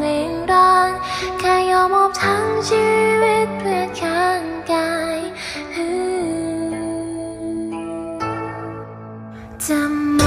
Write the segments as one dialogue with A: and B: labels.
A: เลงร้งแค่ยอมมอบทั้งชีวิตเพื่อข้างกายจำ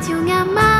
A: 就阿妈